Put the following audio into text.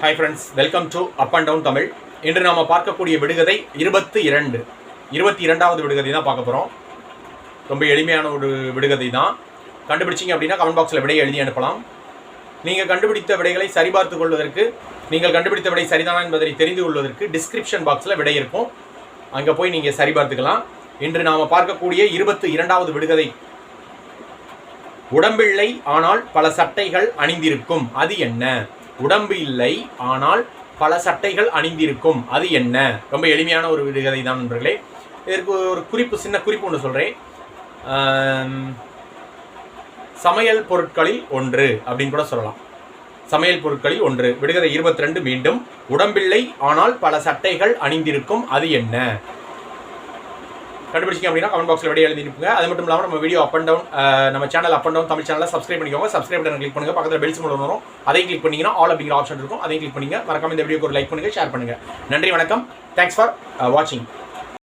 Hi friends welcome to up and down Tamil இன்று நாம பார்க்கக்கூடிய விடுகதை இருபத்தி இரண்டு. இருபத்தி இரண்டாவது விடுகதை தான் பார்க்க போகிறோம் ரொம்ப எளிமையான ஒரு விடுகதை தான். கண்டுபிடிச்சிங்க அப்படின்னா கமெண்ட் பாக்ஸில் விடையை எழுதி அனுப்பலாம். நீங்கள் கண்டுபிடித்த விடைகளை சரிபார்த்து கொள்வதற்கு நீங்கள் கண்டுபிடித்த விடை சரிதானா என்பதை தெரிந்து கொள்வதற்கு டிஸ்கிரிப்ஷன் பாக்ஸில் விடை இருக்கும். அங்கே போய் நீங்கள் சரிபார்த்துக்கலாம். இன்று நாம் பார்க்கக்கூடிய இருபத்தி இரண்டாவது விடுகதை. உடம்பில்லை ஆனால் பல சட்டைகள் அணிந்திருக்கும். அது என்ன? உடம்பு இல்லை ஆனால் பல சட்டைகள் அணிந்திருக்கும். அது என்ன? ரொம்ப எளிமையான ஒரு விடுகதை தான் நண்பர்களே. இதற்கு ஒரு குறிப்பு சின்ன குறிப்பு ஒன்று சொல்கிறேன் சமையல் பொருட்களில் ஒன்று அப்படின்னு கூட சொல்லலாம். சமையல் பொருட்களில் ஒன்று. விடுகதை இருபத்தி ரெண்டு மீண்டும். உடம்பில்லை ஆனால் பல சட்டைகள் அணிந்திருக்கும். அது என்ன? கண்டுபிடிச்சிங்க அப்படின்னா கமெண்ட் பாக்ஸில் வெளியே எழுதிருப்பீங்க அது மட்டும் இல்லாமல் நம்ம வீடியோ அப் அண்ட் டவுன் நம்ம channel up and down Tamil சேனலில் சப்ஸ்கிரைப் பண்ணிக்கோங்க. சப்ஸ்கிரைப் பட்டன் கிளிக் பண்ணுங்க. பக்கத்தில் பெல்ஸ் மூலம் வரும். அதையும் கிளிக் பண்ணீங்கன்னா ஆல் அப்படிங்கிற ஆப்ஷன் இருக்கும். அதையும் கிளிக் பண்ணிங்க. மறக்காம இந்த வீடியோக்கு ஒரு லைக் பண்ணுங்கள் ஷேர் பண்ணுங்கள் நன்றி வணக்கம். தேங்க்ஸ் ஃபார் வாட்சிங்